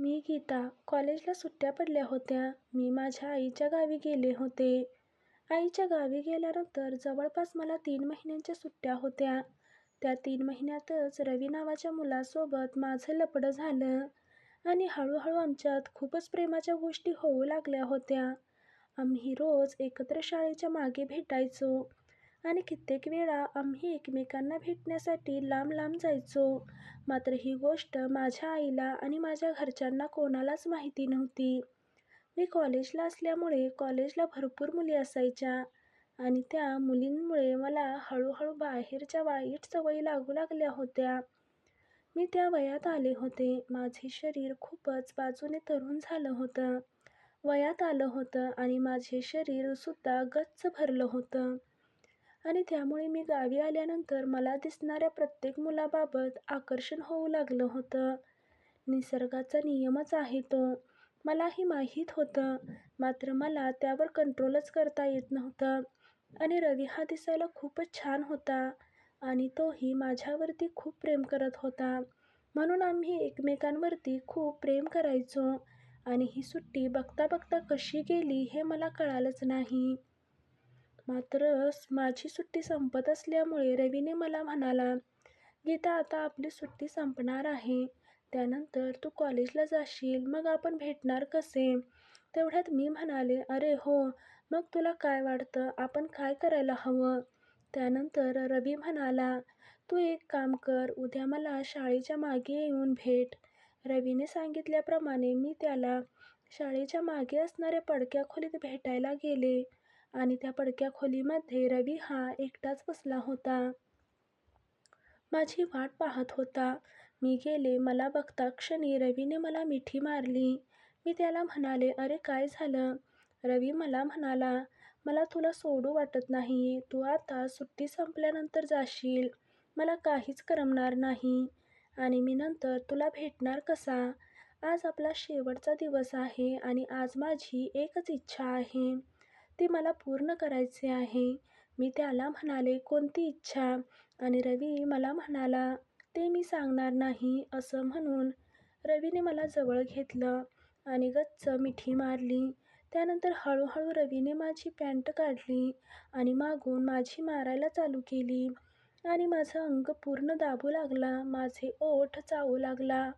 मी गीता कॉलेजला सुट्ट्या पडल्या होत्या. मी माझ्या आईच्या गावी गेले होते. आईच्या गावी गेल्यानंतर जवळपास मला तीन महिन्यांच्या सुट्ट्या होत्या. त्या तीन महिन्यातच रवी नावाच्या मुलासोबत माझं लपडं झालं आणि हळूहळू आमच्यात खूपच प्रेमाच्या गोष्टी होऊ लागल्या होत्या. आम्ही रोज एकत्र शाळेच्या मागे भेटायचो. आणि कित्येक वेळा आम्ही एकमेकांना भेटण्यासाठी लांब लांब जायचो. मात्र ही गोष्ट माझ्या आईला आणि माझ्या घरच्यांना कोणालाच माहिती नव्हती. मी कॉलेजला असल्यामुळे कॉलेजला भरपूर मुली असायच्या आणि त्या मुलींमुळे मला हळूहळू बाहेरच्या वाईट सवयी लागू लागल्या होत्या. मी त्या वयात आले होते. माझे शरीर खूपच बाजूने तरुण झालं होतं. वयात आलं होतं आणि माझे शरीरसुद्धा गच्च भरलं होतं. आणि त्यामुळे मी गावी आल्यानंतर मला दिसणाऱ्या प्रत्येक मुलाबाबत आकर्षण होऊ लागलं होतं. निसर्गाचा नियमच आहे तो. मलाही माहीत होतं. मात्र मला त्यावर कंट्रोलच करता येत नव्हतं. आणि रवी हा दिसायला खूपच छान होता आणि तोही माझ्यावरती खूप प्रेम करत होता. म्हणून आम्ही एकमेकांवरती खूप प्रेम करायचो आणि ही सुट्टी बघता बघता कशी गेली हे मला कळालंच नाही. मात्र माझी सुट्टी संपत असल्यामुळे रवीने मला म्हणाला गीता आता आपली सुट्टी संपणार आहे. त्यानंतर तू कॉलेजला जाशील मग आपण भेटणार कसे? तेवढ्यात मी म्हणाले अरे हो मग तुला काय वाटतं? आपण काय करायला हवं? त्यानंतर रवी म्हणाला तू एक काम कर उद्या मला शाळेच्या मागे येऊन भेट. रवीने सांगितल्याप्रमाणे मी त्याला शाळेच्या मागे असणाऱ्या पडक्या खोलीत भेटायला गेले. आणि त्या पडक्या खोलीमध्ये रवी हा एकटाच बसला होता. माझी वाट पाहत होता. मी गेले मला बघता क्षणी रवीने मला मिठी मारली. मी त्याला म्हणाले अरे काय झालं? रवी मला म्हणाला मला तुला सोडू वाटत नाही. तू आता सुट्टी संपल्यानंतर जाशील. मला काहीच करमणार नाही. आणि मी नंतर तुला भेटणार कसा? आज आपला शेवटचा दिवस आहे आणि आज माझी एकच इच्छा आहे. ते मला पूर्ण करायचे आहे. मी त्याला म्हणाले कोणती इच्छा? आणि रवी मला म्हणाला ते मी सांगणार नाही असं म्हणून रवीने मला जवळ घेतलं आणि गच्च मिठी मारली. त्यानंतर हळूहळू रवीने माझी पॅन्ट काढली आणि मागून माझी मारायला चालू केली आणि माझं अंग पूर्ण दाबू लागला माझे ओठ चावू लागला.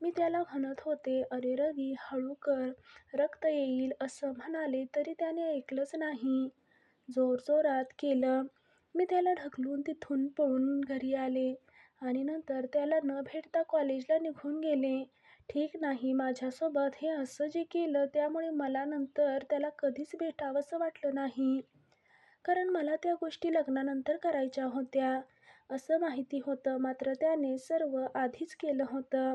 मी त्याला म्हणत होते अरे रवी हळू कर रक्त येईल असं म्हणाले तरी त्याने ऐकलंच नाही. जोरजोरात केलं. मी त्याला ढकलून तिथून पळून घरी आले आणि नंतर त्याला न भेटता कॉलेजला निघून गेले. ठीक नाही माझ्यासोबत हे असं जे केलं त्यामुळे मला नंतर त्याला कधीच भेटावंसं वाटलं नाही. कारण मला त्या गोष्टी लग्नानंतर करायच्या होत्या. असं माहिती होतं मात्र त्याने सर्व आधीच केलं होतं.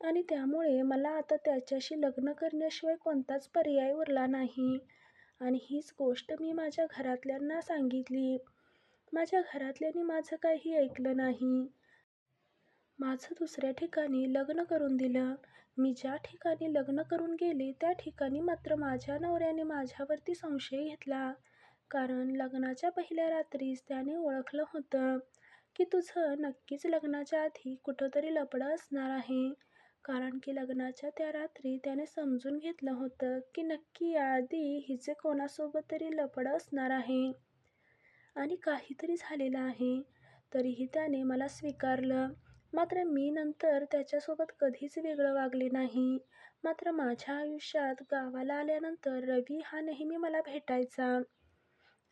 आणि त्यामुळे मला आता त्याच्याशी लग्न करण्याशिवाय कोणताच पर्याय उरला नाही. आणि हीच गोष्ट मी माझ्या घरातल्यांना सांगितली. माझ्या घरातल्यांनी माझं काही ऐकलं नाही. माझं दुसऱ्या ठिकाणी लग्न करून दिलं. मी ज्या ठिकाणी लग्न करून गेले त्या ठिकाणी मात्र माझ्या नवऱ्याने माझ्यावरती संशय घेतला. कारण लग्नाच्या पहिल्या रात्रीच त्याने ओळखलं होतं की तुझं नक्कीच लग्नाच्या आधी कुठंतरी लपडं असणार आहे. कारण की लग्नाच्या त्या रात्री त्याने समजून घेतलं होतं की नक्की याआधी हिचे कोणासोबत तरी लपडं असणार आहे. आणि काहीतरी झालेलं आहे. तरीही त्याने मला स्वीकारलं. मात्र मी नंतर त्याच्यासोबत कधीच वेगळं वागले नाही. मात्र माझ्या आयुष्यात गावाला आल्यानंतर रवी हा नेहमी मला भेटायचा.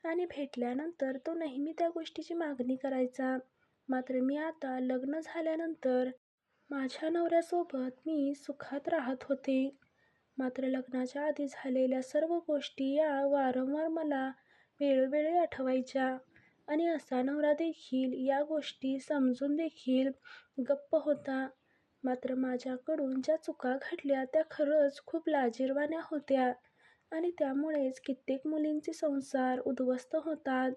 आणि भेटल्यानंतर तो नेहमी त्या गोष्टीची मागणी करायचा. मात्र मी आता लग्न झाल्यानंतर माझ्या नवऱ्यासोबत मी सुखात राहत होते. मात्र लग्नाच्या आधी झालेल्या सर्व गोष्टी या वारंवार मला वेळोवेळी आठवायच्या आणि असा नवरा देखील या गोष्टी समजून देखील गप्प होता. मात्र माझ्याकडून ज्या चुका घडल्या त्या खरंच खूप लाजिरवाण्या होत्या आणि त्यामुळेच कित्येक मुलींचे संसार उद्ध्वस्त होतात.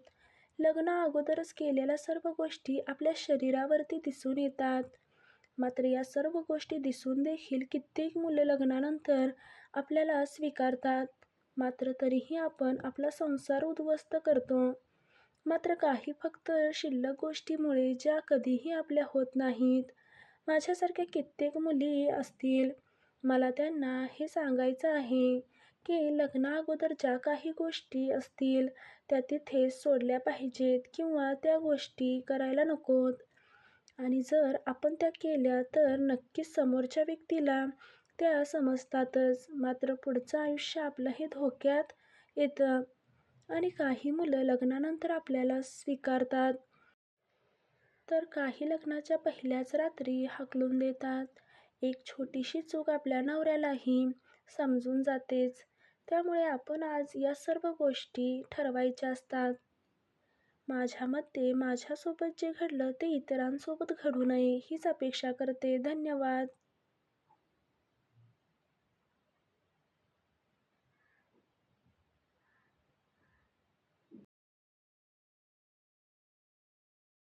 लग्न अगोदरच केलेल्या सर्व गोष्टी आपल्या शरीरावरती दिसून येतात. मात्र या सर्व गोष्टी दिसून देखील कित्येक मुलं लग्नानंतर आपल्याला स्वीकारतात. मात्र तरीही आपण आपला संसार उद्ध्वस्त करतो. मात्र काही फक्त शिल्लक गोष्टीमुळे ज्या कधीही आपल्या होत नाहीत. माझ्यासारख्या कित्येक मुली असतील. मला त्यांना हे सांगायचं आहे की लग्नाअगोदर ज्या काही गोष्टी असतील त्या तिथेच सोडल्या पाहिजेत किंवा त्या गोष्टी करायला नकोत. आणि जर आपण त्या केल्या तर नक्कीच समोरच्या व्यक्तीला त्या समजतातच. मात्र पुढचं आयुष्य आपलं हे धोक्यात येतं आणि काही मुलं लग्नानंतर आपल्याला स्वीकारतात. तर काही लग्नाच्या पहिल्याच रात्री हाकलून देतात. एक छोटीशी चूक आपल्या नवऱ्यालाही समजून जातेच. त्यामुळे आपण आज या सर्व गोष्टी ठरवायच्या असतात. माझ्या मते माझ्यासोबत जे घडलं ते इतरांसोबत घडू नये हीच अपेक्षा करते. धन्यवाद.